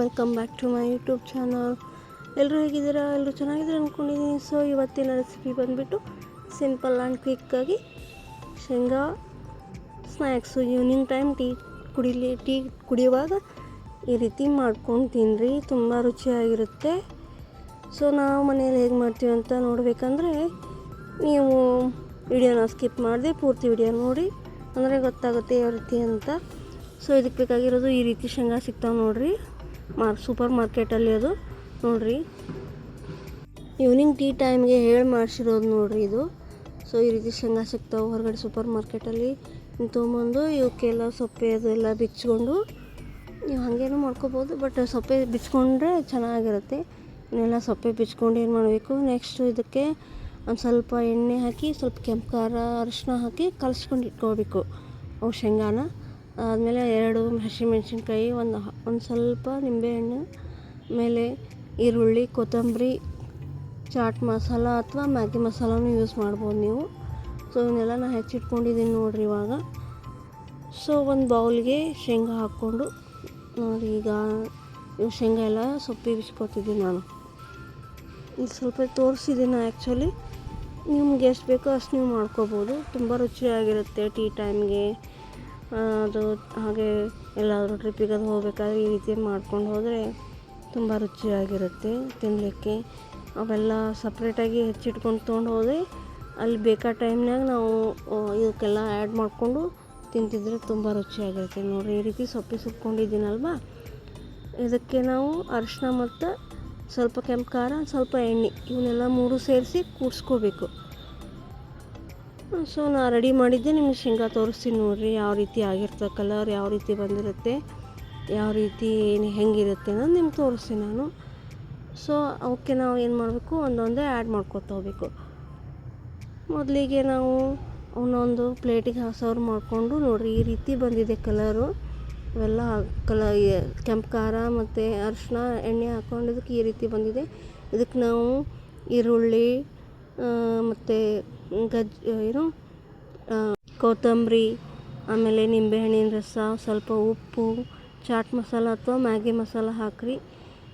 Back to my YouTube channel ಎಲ್ಲರೂ ಹೇಗಿದ್ದೀರಾ? ಎಲ್ಲರೂ ಚೆನ್ನಾಗಿದ್ದೀರಾ ಅಂದ್ಕೊಂಡಿದ್ದೀನಿ ಸೊ ಇವತ್ತಿನ ರೆಸಿಪಿ ಬಂದುಬಿಟ್ಟು ಸಿಂಪಲ್ ಆ್ಯಂಡ್ ಕ್ವಿಕ್ಕಾಗಿ ಶೇಂಗಾ ಸ್ನ್ಯಾಕ್ಸು ಈವ್ನಿಂಗ್ ಟೈಮ್ ಟೀ ಕುಡಿಲಿ ಟೀ ಕುಡಿಯುವಾಗ ಈ ರೀತಿ ಮಾಡ್ಕೊಂಡು ತಿನ್ನಿರಿ ತುಂಬ ರುಚಿಯಾಗಿರುತ್ತೆ. ಸೊ ನಾವು ಮನೇಲಿ ಹೇಗೆ ಮಾಡ್ತೀವಿ ಅಂತ ನೋಡಬೇಕಂದ್ರೆ, ನೀವು ವಿಡಿಯೋನ ಸ್ಕಿಪ್ ಮಾಡಿದೆ ಪೂರ್ತಿ ವಿಡಿಯೋ ನೋಡಿ. ಅಂದರೆ ಗೊತ್ತಾಗುತ್ತೆ ಯಾವ ರೀತಿ ಅಂತ. ಸೊ ಇದಕ್ಕೆ ಬೇಕಾಗಿರೋದು ಈ ರೀತಿ ಶೇಂಗಾ ಸಿಗ್ತಾವೆ ನೋಡಿರಿ. ಮಾರ್ ಸೂಪರ್ ಮಾರ್ಕೆಟಲ್ಲಿ ಅದು. ನೋಡ್ರಿ. ಈವ್ನಿಂಗ್ ಟೀ ಟೈಮ್ಗೆ ಹೇಳಿ ಮಾಡಿಸಿರೋದು ನೋಡ್ರಿ ಇದು. ಸೊ, ಈ ರೀತಿ ಶೇಂಗಾ ಸಿಗ್ತಾವೆ ಹೊರಗಡೆ ಸೂಪರ್ ಮಾರ್ಕೆಟಲ್ಲಿ. ತೊಗೊಂಬಂದು ಇವಕ್ಕೆಲ್ಲ ಸೊಪ್ಪೆ ಅದೆಲ್ಲ ಬಿಚ್ಕೊಂಡು, ನೀವು ಹಾಗೇನೂ ಮಾಡ್ಕೋಬೋದು, ಬಟ್ ಸೊಪ್ಪೆ ಬಿಚ್ಕೊಂಡ್ರೆ ಚೆನ್ನಾಗಿರುತ್ತೆ. ಇನ್ನೆಲ್ಲ ಸೊಪ್ಪೆ ಬಿಚ್ಕೊಂಡು ಏನು ಮಾಡಬೇಕು? ನೆಕ್ಸ್ಟು ಇದಕ್ಕೆ ಒಂದು ಸ್ವಲ್ಪ ಎಣ್ಣೆ ಹಾಕಿ, ಸ್ವಲ್ಪ ಕೆಂಪು ಖಾರ ಅರಿಶಿನ ಹಾಕಿ ಕಲಸ್ಕೊಂಡು ಇಟ್ಕೋಬೇಕು. ಅವು ಶೇಂಗಾನ. ಆದಮೇಲೆ ಎರಡು ಹಸಿಮೆಣ್ಸಿನ್ಕಾಯಿ ಒಂದು ಒಂದು ಸ್ವಲ್ಪ ನಿಂಬೆಹಣ್ಣು, ಆಮೇಲೆ ಈರುಳ್ಳಿ, ಕೊತ್ತಂಬರಿ, ಚಾಟ್ ಮಸಾಲ ಅಥವಾ ಮ್ಯಾಗಿ ಮಸಾಲನೂ ಯೂಸ್ ಮಾಡ್ಬೋದು ನೀವು. ಸೊ ಇವನ್ನೆಲ್ಲ ನಾನು ಹೆಚ್ಚಿಟ್ಕೊಂಡಿದ್ದೀನಿ ನೋಡಿರಿ ಇವಾಗ. ಸೊ ಒಂದು ಬೌಲ್ಗೆ ಶೇಂಗಾ ಹಾಕ್ಕೊಂಡು ನೋಡಿ ಈಗ ಇವು ಶೇಂಗಾ ಎಲ್ಲ ಸೊಪ್ಪಿ ಬಿಚ್ಕೊತಿದ್ದೀನಿ ನಾನು. ಇಲ್ಲಿ ಸ್ವಲ್ಪ ತೋರಿಸಿದ್ದೀನಿ ಆ್ಯಕ್ಚುಲಿ ನಿಮ್ಗೆ ಎಷ್ಟು ಬೇಕೋ ಅಷ್ಟು ನೀವು ಮಾಡ್ಕೋಬೋದು. ತುಂಬ ರುಚಿಯಾಗಿರುತ್ತೆ ಟೀ ಟೈಮ್ಗೆ. ಅದು ಹಾಗೆ ಎಲ್ಲಾದರೂ ಟ್ರಿಪ್ಪಿಗೆ ಅದು ಹೋಗ್ಬೇಕಾದ್ರೆ ಈ ರೀತಿ ಮಾಡ್ಕೊಂಡು ಹೋದರೆ ತುಂಬ ರುಚಿಯಾಗಿರುತ್ತೆ ತಿನ್ನಲಿಕ್ಕೆ ಅವೆಲ್ಲ ಸಪ್ರೇಟಾಗಿ ಹೆಚ್ಚಿಟ್ಕೊಂಡು ತೊಗೊಂಡು ಹೋದರೆ ಅಲ್ಲಿ ಬೇಕಾದ ಟೈಮ್ನಾಗ ನಾವು ಇದಕ್ಕೆಲ್ಲ ಆ್ಯಡ್ ಮಾಡಿಕೊಂಡು ತಿಂತಿದ್ರೆ ತುಂಬ ರುಚಿಯಾಗಿರುತ್ತೆ. ನೋಡಿರಿ, ಈ ರೀತಿ ಸೊಪ್ಪಿ ಸುಪ್ಪಿಕೊಂಡಿದ್ದೀನಲ್ವಾ ಇದಕ್ಕೆ ನಾವು ಅರಿಶಿನ ಮತ್ತು ಸ್ವಲ್ಪ ಕೆಂಪು ಖಾರ, ಸ್ವಲ್ಪ ಎಣ್ಣೆ, ಇವನ್ನೆಲ್ಲ ಮೂರು ಸೇರಿಸಿ ಕೂಡಿಸ್ಕೋಬೇಕು. ಸೊ ನಾ ರೆಡಿ ಮಾಡಿದ್ದೆ, ನಿಮ್ಗೆ ಶೇಂಗಾ ತೋರಿಸ್ತೀನಿ ನೋಡಿರಿ, ಯಾವ ರೀತಿ ಆಗಿರ್ತದೆ ಕಲರ್ ಯಾವ ರೀತಿ ಬಂದಿರುತ್ತೆ, ಯಾವ ರೀತಿ ಏನು ಹೆಂಗಿರುತ್ತೆ ಅನ್ನೋದು ನಿಮ್ಗೆ ತೋರಿಸ್ತೀನಿ ನಾನು. ಸೊ ಅವಕ್ಕೆ ನಾವು ಏನು ಮಾಡಬೇಕು, ಒಂದೊಂದೇ ಆ್ಯಡ್ ಮಾಡ್ಕೊತ ಹೋಗ್ಬೇಕು. ಮೊದಲಿಗೆ ನಾವು ಅವನೊಂದು ಪ್ಲೇಟಿಗೆ ಸರ್ವ್ ಮಾಡಿಕೊಂಡು, ನೋಡಿರಿ ಈ ರೀತಿ ಬಂದಿದೆ ಕಲರು ಇವೆಲ್ಲ ಕಲ ಕೆಂಪು ಖಾರ ಮತ್ತು ಅರಿಶಿನ ಎಣ್ಣೆ ಹಾಕ್ಕೊಂಡಿದ್ದಕ್ಕೆ ಈ ರೀತಿ ಬಂದಿದೆ. ಇದಕ್ಕೆ ನಾವು ಈರುಳ್ಳಿ ಮತ್ತು ಗಜ್ ಏನು ಕೊತ್ತಂಬರಿ, ಆಮೇಲೆ ನಿಂಬೆಹಣ್ಣಿನ ರಸ, ಸ್ವಲ್ಪ ಉಪ್ಪು, ಚಾಟ್ ಮಸಾಲ ಅಥವಾ ಮ್ಯಾಗಿ ಮಸಾಲ ಹಾಕ್ರಿ.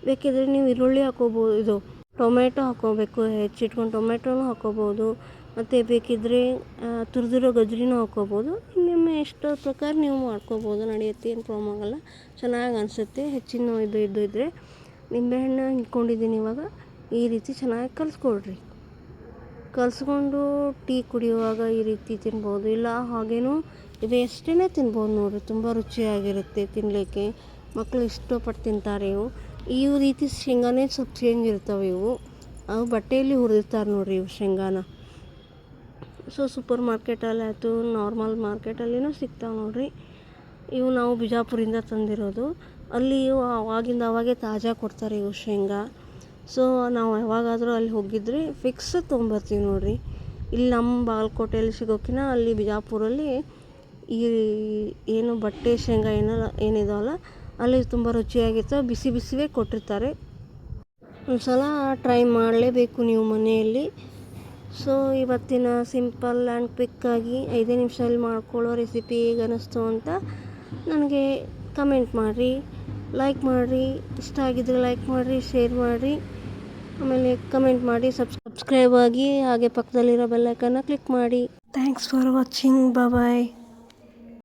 ಬೇಕಿದ್ರೆ ನೀವು ಈರುಳ್ಳಿ ಹಾಕೋಬೋದು, ಇದು ಟೊಮೆಟೊ ಹಾಕೋಬೇಕು, ಹೆಚ್ಚಿಟ್ಕೊಂಡು ಟೊಮೆಟೊನೂ ಹಾಕೋಬೋದು, ಮತ್ತು ಬೇಕಿದ್ದರೆ ತುರಿದಿರೋ ಗಜ್ರಿನೂ ಹಾಕೋಬೋದು. ನಿಮ್ಮ ಎಷ್ಟೋ ಪ್ರಕಾರ ನೀವು ಮಾಡ್ಕೋಬೋದು, ನಡೆಯುತ್ತೆ, ಏನು ಪ್ರಾಬ್ಲಮ್ ಆಗೋಲ್ಲ. ಚೆನ್ನಾಗಿ ಅನಿಸುತ್ತೆ, ಹೆಚ್ಚಿನ ಇದು ಇದ್ದು ಇದ್ದರೆ ನಿಂಬೆಹಣ್ಣು ಇಟ್ಕೊಂಡಿದ್ದೀನಿ ಇವಾಗ. ಈ ರೀತಿ ಚೆನ್ನಾಗಿ ಕಲಿಸ್ಕೊಳ್ರಿ ಕಲಿಸ್ಕೊಂಡು ಟೀ ಕುಡಿಯುವಾಗ ಈ ರೀತಿ ತಿನ್ಬೋದು. ಇಲ್ಲ, ಹಾಗೇನೂ ಎಷ್ಟೇ ತಿನ್ಬೋದು ನೋಡಿರಿ ತುಂಬ ರುಚಿಯಾಗಿರುತ್ತೆ ತಿನ್ನಲಿಕ್ಕೆ ಮಕ್ಕಳು ಇಷ್ಟಪಟ್ಟು ತಿಂತಾರೆ ಇವು. ಈ ರೀತಿ ಶೇಂಗಾನೇ ಸ್ವಲ್ಪ ಚೇಂಜ್ ಇರ್ತವೆ ಇವು. ಅವು ಬಟ್ಟೆಯಲ್ಲಿ ಹುರಿದಿರ್ತಾರೆ ನೋಡಿರಿ ಇವು ಶೇಂಗಾನ. ಸೊ ಸೂಪರ್ ಮಾರ್ಕೆಟಲ್ಲಿ ಆಯಿತು ನಾರ್ಮಲ್ ಮಾರ್ಕೆಟಲ್ಲಿನೂ ಸಿಗ್ತಾವೆ ನೋಡಿರಿ. ಇವು ನಾವು ಬಿಜಾಪುರಿಂದ ತಂದಿರೋದು. ಅಲ್ಲಿ ಇವು ಆವಾಗಿಂದ ಅವಾಗೆ ತಾಜಾ ಕೊಡ್ತಾರೆ ಇವು ಶೇಂಗಾ. ಸೊ ನಾವು ಯಾವಾಗಾದರೂ ಅಲ್ಲಿ ಹೋಗಿದ್ರೆ ಫಿಕ್ಸ್ ತೊಗೊಂಬರ್ತೀವಿ ನೋಡಿರಿ. ಇಲ್ಲಿ ನಮ್ಮ ಬಾಗಲಕೋಟೆಯಲ್ಲಿ ಸಿಗೋಕಿನ ಅಲ್ಲಿ ಬಿಜಾಪುರಲ್ಲಿ ಈ ಏನು ಬಟ್ಟೆ, ಶೇಂಗಾ ಏನಲ್ಲ ಏನಿದಾವಲ್ಲ, ಅಲ್ಲಿ ತುಂಬ ರುಚಿಯಾಗಿತ್ತು. ಬಿಸಿ ಬಿಸಿವೇ ಕೊಟ್ಟಿರ್ತಾರೆ. ಒಂದು ಸಲ ಟ್ರೈ ಮಾಡಲೇಬೇಕು ನೀವು ಮನೆಯಲ್ಲಿ. ಸೊ ಇವತ್ತಿನ ಸಿಂಪಲ್ ಆ್ಯಂಡ್ ಕ್ವಿಕ್ಕಾಗಿ ಐದೇ ನಿಮಿಷದಲ್ಲಿ ಮಾಡ್ಕೊಳ್ಳೋ ರೆಸಿಪಿ ಹೇಗೆ ಅನ್ನಿಸ್ತು ಅಂತ ನನಗೆ ಕಮೆಂಟ್ ಮಾಡಿರಿ. ಲೈಕ್ ಮಾಡಿರಿ. ಇಷ್ಟ ಆಗಿದ್ರೆ ಲೈಕ್ ಮಾಡಿರಿ ಶೇರ್ ಮಾಡಿರಿ. ಆಮೇಲೆ ಕಮೆಂಟ್ ಮಾಡಿ ಸಬ್ ಸಬ್ಸ್ಕ್ರೈಬ್ ಆಗಿ ಹಾಗೆ ಪಕ್ಕದಲ್ಲಿರೋ ಬೆಲ್ಲೈಕನ್ನ ಕ್ಲಿಕ್ ಮಾಡಿ. Thanks for watching bye